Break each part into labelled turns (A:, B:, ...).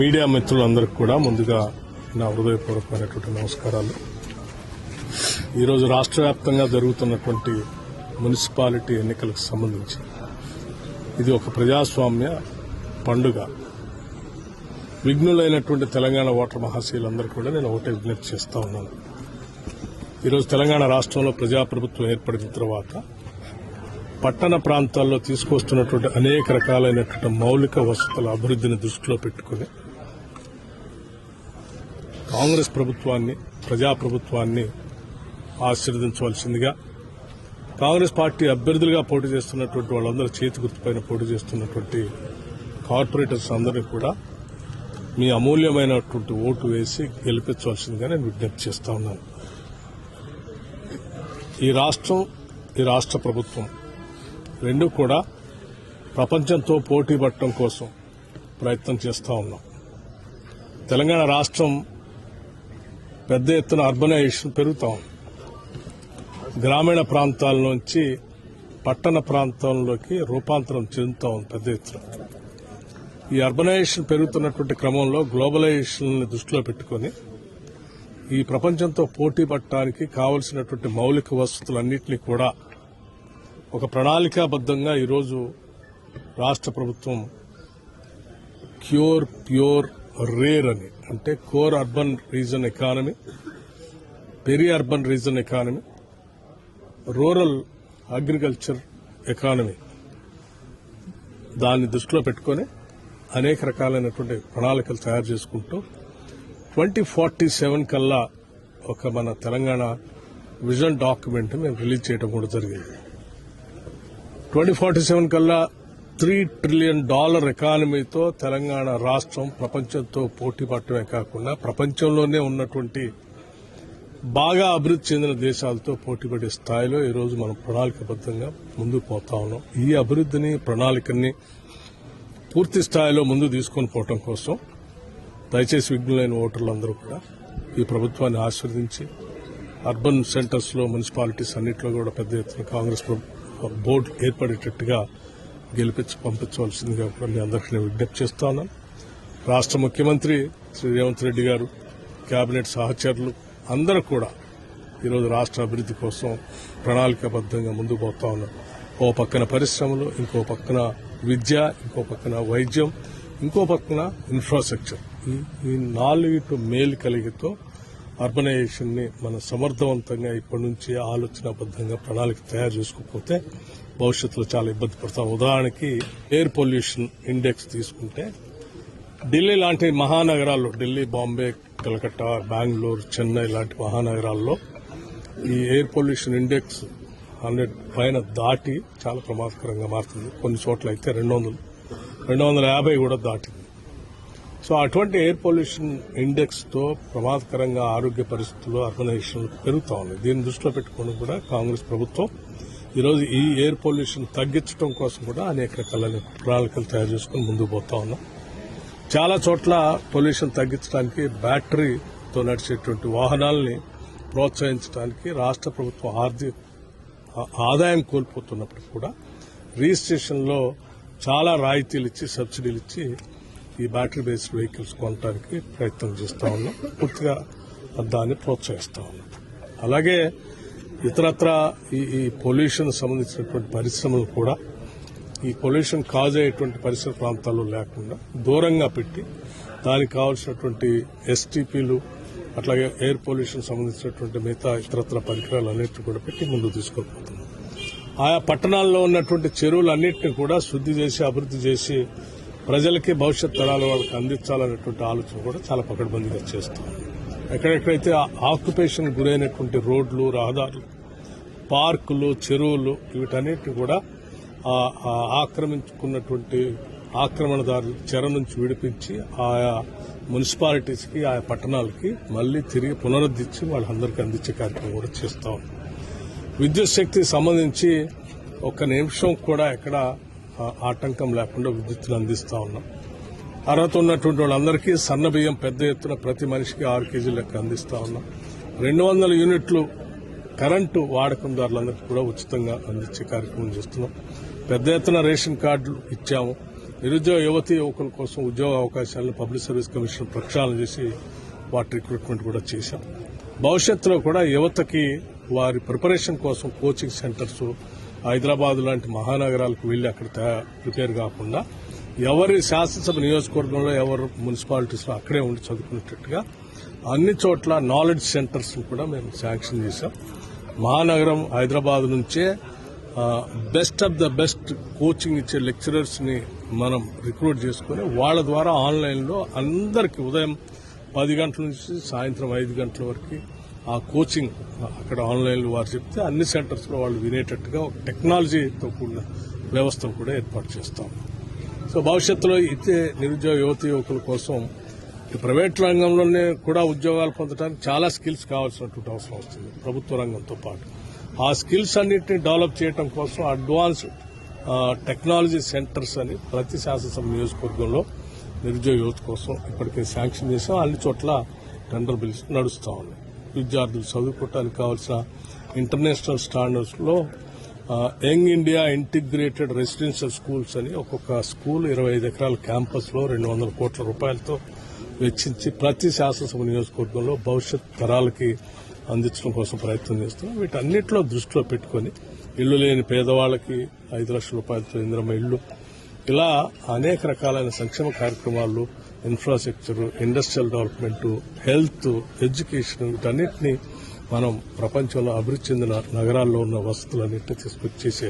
A: Media మిత్రులందరికీ కూడా ముందుగా నా హృదయపూర్వకమైనటువంటి నమస్కారాలు. ఈరోజు రాష్ట్ర వ్యాప్తంగా జరుగుతున్నటువంటి మున్సిపాలిటీ ఎన్నికలకు సంబంధించి ఇది ఒక ప్రజాస్వామ్య పండుగ. విఘ్నులైనటువంటి తెలంగాణ ఓటర్ మహాశీలందరూ కూడా నేను ఒకటే విజ్ఞప్తి చేస్తా ఉన్నాను. ఈరోజు తెలంగాణ రాష్ట్రంలో ప్రజాప్రభుత్వం ఏర్పడిన తర్వాత పట్టణ ప్రాంతాల్లో తీసుకొస్తున్నటువంటి అనేక రకాలైనటువంటి మౌలిక వసతుల అభివృద్ధిని దృష్టిలో పెట్టుకుని కాంగ్రెస్ ప్రభుత్వాన్ని ప్రజాప్రభుత్వాన్ని ఆశీర్వదించవలసిందిగా కాంగ్రెస్ పార్టీ అభ్యర్థులుగా పోటీ చేస్తున్నటువంటి వాళ్ళందరూ చేతి గుర్తుపైన పోటీ చేస్తున్నటువంటి కార్పొరేటర్స్ అందరినీ కూడా మీ అమూల్యమైనటువంటి ఓటు వేసి గెలిపించవలసిందిగా నేను విజ్ఞప్తి చేస్తా ఉన్నాను. ఈ రాష్ట్రం ఈ రాష్ట్ర ప్రభుత్వం రెండు కూడా ప్రపంచంతో పోటీ పడటం కోసం ప్రయత్నం చేస్తూ ఉన్నాం. తెలంగాణ రాష్ట్రం పెద్ద ఎత్తున అర్బనైజేషన్ పెరుగుతా ఉంది. గ్రామీణ ప్రాంతాల నుంచి పట్టణ ప్రాంతంలోకి రూపాంతరం చెందుతా ఉంది పెద్ద ఎత్తున. ఈ అర్బనైజేషన్ పెరుగుతున్నటువంటి క్రమంలో గ్లోబలైజేషన్ని దృష్టిలో పెట్టుకుని ఈ ప్రపంచంతో పోటీ పట్టడానికి కావలసినటువంటి మౌలిక వసతులన్నింటినీ కూడా ఒక ప్రణాళికాబద్దంగా ఈరోజు రాష్ట్ర ప్రభుత్వం క్యూర్ ప్యూర్ రేర్ అని అంటే core urban region economy peri urban region economy rural agriculture economy దాన్ని దృష్టిలో పెట్టుకొని అనేక రకాలైనటువంటి ప్రణాళికలు తయారు చేసుకుంటూ ట్వంటీ ఫార్టీ సెవెన్ కల్లా ఒక మన తెలంగాణ విజన్ డాక్యుమెంట్ మేము రిలీజ్ చేయడం కూడా జరిగింది. ట్వంటీ ఫార్టీ సెవెన్ కల్లా త్రీ ట్రిలియన్ డాలర్ ఎకానమీతో తెలంగాణ రాష్ట్రం ప్రపంచంతో పోటీ పడటమే కాకుండా ప్రపంచంలోనే ఉన్నటువంటి బాగా అభివృద్ధి చెందిన దేశాలతో పోటీపడే స్థాయిలో ఈరోజు మనం ప్రణాళికబద్దంగా ముందుకు పోతా ఉన్నాం. ఈ అభివృద్ధిని ప్రణాళికని పూర్తి స్థాయిలో ముందు తీసుకొని పోవటం కోసం దయచేసి విఘ్నులైన ఓటర్లందరూ కూడా ఈ ప్రభుత్వాన్ని ఆశీర్వదించి అర్బన్ సెంటర్స్లో మున్సిపాలిటీస్ అన్నింటిలో కూడా పెద్ద ఎత్తున కాంగ్రెస్ ప్రభుత్వం బోర్డు ఏర్పడేటట్టుగా గెలిపించి పంపించవలసిందిగా కూడా మీ అందరికీ నేను విజ్ఞప్తి చేస్తా రాష్ట్ర ముఖ్యమంత్రి శ్రీ రేవంత్ రెడ్డి గారు కేబినెట్ సహచరులు అందరూ కూడా ఈరోజు రాష్ట్ర అభివృద్ధి కోసం ప్రణాళికాబద్దంగా ముందుకు పోతా ఉన్నారు. ఓ పక్కన పరిశ్రమలు ఇంకో పక్కన విద్య ఇంకో పక్కన వైద్యం ఇంకో పక్కన ఇన్ఫ్రాస్ట్రక్చర్ ఈ ఈ మేలు కలిగితో అర్బనైజేషన్ని మనం సమర్థవంతంగా ఇప్పటి నుంచి ఆలోచనాబద్దంగా ప్రణాళిక తయారు చేసుకోకపోతే భవిష్యత్తులో చాలా ఇబ్బంది పడతాం. ఉదాహరణకి ఎయిర్ పొల్యూషన్ ఇండెక్స్ తీసుకుంటే ఢిల్లీ లాంటి మహానగరాల్లో ఢిల్లీ బాంబే కలకట్టా బెంగళూరు చెన్నై లాంటి మహానగరాల్లో ఈ ఎయిర్ పొల్యూషన్ ఇండెక్స్ హండ్రెడ్ పైన దాటి చాలా ప్రమాదకరంగా మారుతుంది. కొన్ని చోట్ల అయితే రెండు వందలు రెండు వందల యాభై కూడా దాటింది. సో అటువంటి ఎయిర్ పొల్యూషన్ ఇండెక్స్తో ప్రమాదకరంగా ఆరోగ్య పరిస్థితులు అర్బనైజేషన్ పెరుగుతా ఉన్నాయి దీన్ని దృష్టిలో పెట్టుకుని కూడా కాంగ్రెస్ ప్రభుత్వం ఈరోజు ఈ ఎయిర్ పొల్యూషన్ తగ్గించడం కోసం కూడా అనేక రకాలైన ప్రణాళికలు తయారు చేసుకుని ముందుకు పోతా ఉన్నాం. చాలా చోట్ల పొల్యూషన్ తగ్గించడానికి బ్యాటరీతో నడిచేటువంటి వాహనాలని ప్రోత్సహించడానికి రాష్ట్ర ప్రభుత్వం ఆర్థిక ఆదాయం కోల్పోతున్నప్పుడు కూడా రిజిస్ట్రేషన్లో చాలా రాయితీలు ఇచ్చి సబ్సిడీలు ఇచ్చి ఈ బ్యాటరీ బేస్డ్ వెహికల్స్ కొనడానికి ప్రయత్నం చేస్తూ ఉన్నాం. పూర్తిగా దాన్ని ప్రోత్సహిస్తా ఉన్నాం. అలాగే ఇతరత్ర ఈ ఈ పొల్యూషన్ సంబంధించినటువంటి పరిశ్రమలు కూడా ఈ పొల్యూషన్ కాజ్ అయ్యేటువంటి పరిసర ప్రాంతాల్లో లేకుండా దూరంగా పెట్టి దానికి కావాల్సినటువంటి ఎస్టీపీలు అట్లాగే ఎయిర్ పొల్యూషన్ సంబంధించినటువంటి మిగతా ఇతరత్ర పరికరాలు అన్నింటినీ కూడా పెట్టి ముందుకు తీసుకెళ్ళిపోతున్నాం ఆయా పట్టణాల్లో ఉన్నటువంటి చెరువులన్నింటినీ కూడా శుద్ధి చేసి అభివృద్ధి చేసి ప్రజలకి భవిష్యత్ తరాల వాళ్ళకి అందించాలనేటువంటి ఆలోచన కూడా చాలా పకడ్బందీగా చేస్తాం ఎక్కడెక్కడైతే ఆక్యుపేషన్ గురైనటువంటి రోడ్లు రహదారులు పార్కులు చెరువులు వీటన్నిటిని కూడా ఆక్రమించుకున్నటువంటి ఆక్రమణదారులు చెర నుంచి విడిపించి ఆయా మున్సిపాలిటీస్కి ఆయా పట్టణాలకి మళ్ళీ తిరిగి పునరుద్ధరించి వాళ్ళందరికీ అందించే కార్యక్రమం కూడా చేస్తాం విద్యుత్ శక్తికి సంబంధించి ఒక్క నిమిషం కూడా ఎక్కడ ఆటంకం లేకుండా విద్యుత్తును అందిస్తూ ఉన్నాం. అర్హత ఉన్నటువంటి వాళ్ళందరికీ సన్న బియ్యం పెద్ద ఎత్తున ప్రతి మనిషికి ఆరు కేజీల లెక్క అందిస్తూ ఉన్నాం. రెండు వందల యూనిట్లు కరెంటు వాడకందారులందరికీ కూడా ఉచితంగా అందించే కార్యక్రమం చేస్తున్నాం. పెద్ద ఎత్తున రేషన్ కార్డులు ఇచ్చాము. నిరుద్యోగ యువతి యువకుల కోసం ఉద్యోగ అవకాశాలను పబ్లిక్ సర్వీస్ కమిషన్ ప్రక్షాళన చేసి వాటి రిక్రూట్మెంట్ కూడా చేశాం. భవిష్యత్తులో కూడా యువతకి వారి ప్రిపరేషన్ కోసం కోచింగ్ సెంటర్స్ హైదరాబాద్ లాంటి మహానగరాలకు వెళ్ళి అక్కడ ప్రిపేర్ కాకుండా ఎవరి శాసనసభ నియోజకవర్గంలో ఎవరు మున్సిపాలిటీస్లో అక్కడే ఉండి చదువుకునేటట్టుగా అన్ని చోట్ల నాలెడ్జ్ సెంటర్స్ కూడా మేము శాంక్షన్ చేశాం. మహానగరం హైదరాబాద్ నుంచే best of the best coaching ఇచ్చే లెక్చరర్స్ని మనం రిక్రూట్ చేసుకుని వాళ్ళ ద్వారా ఆన్లైన్లో అందరికీ ఉదయం పది గంటల నుంచి సాయంత్రం ఐదు గంటల వరకు ఆ కోచింగ్ అక్కడ ఆన్లైన్లో వారు చెప్తే అన్ని సెంటర్స్లో వాళ్ళు వినేటట్టుగా ఒక టెక్నాలజీతో కూడిన వ్యవస్థను కూడా ఏర్పాటు చేస్తాం. సో భవిష్యత్తులో ఇదే నిరుద్యోగ యువతి యువకుల కోసం ఈ ప్రైవేట్ రంగంలోనే కూడా ఉద్యోగాలు పొందడానికి చాలా స్కిల్స్ కావాల్సినటువంటి అవసరం వస్తుంది ప్రభుత్వ రంగంతో పాటు. ఆ స్కిల్స్ అన్నింటినీ డెవలప్ చేయడం కోసం అడ్వాన్స్ టెక్నాలజీ సెంటర్స్ అని ప్రతి శాసనసభ నియోజకవర్గంలో నిరుద్యోగ యువత కోసం ఇప్పటికే శాంక్షన్ చేసాం అన్ని చోట్ల టెండర్ బిల్స్ నడుస్తూ ఉన్నాయి. విద్యార్థులు చదువుకోవటానికి కావాల్సిన international స్టాండర్డ్స్లో young India integrated residential schools అని ఒక్కొక్క స్కూల్ ఇరవై ఐదు ఎకరాల క్యాంపస్లో రెండు వందల కోట్ల రూపాయలతో వెచ్చించి ప్రతి శాసనసభ నియోజకవర్గంలో భవిష్యత్ తరాలకి అందించడం కోసం ప్రయత్నం చేస్తున్నాం. వీటన్నిటిలో దృష్టిలో పెట్టుకుని ఇల్లు లేని పేదవాళ్ళకి ఐదు లక్షల రూపాయలతో ఇంద్రమ్మ ఇల్లు ఇలా అనేక రకాలైన సంక్షేమ కార్యక్రమాలు infrastructure industrial development health education వీటన్నిటిని మనం ప్రపంచంలో అభివృద్ధి చెందిన నగరాల్లో ఉన్న వసతులన్నింటినీ తీసుకొచ్చి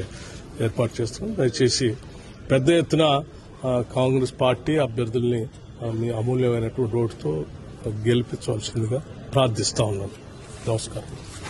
A: ఏర్పాటు చేస్తున్నాం. దయచేసి పెద్ద ఎత్తున కాంగ్రెస్ పార్టీ అభ్యర్థుల్ని మీ అమూల్యమైనటువంటి ఓటుతో గెలిపించవలసిందిగా ప్రార్థిస్తా ఉన్నాను నమస్కారం.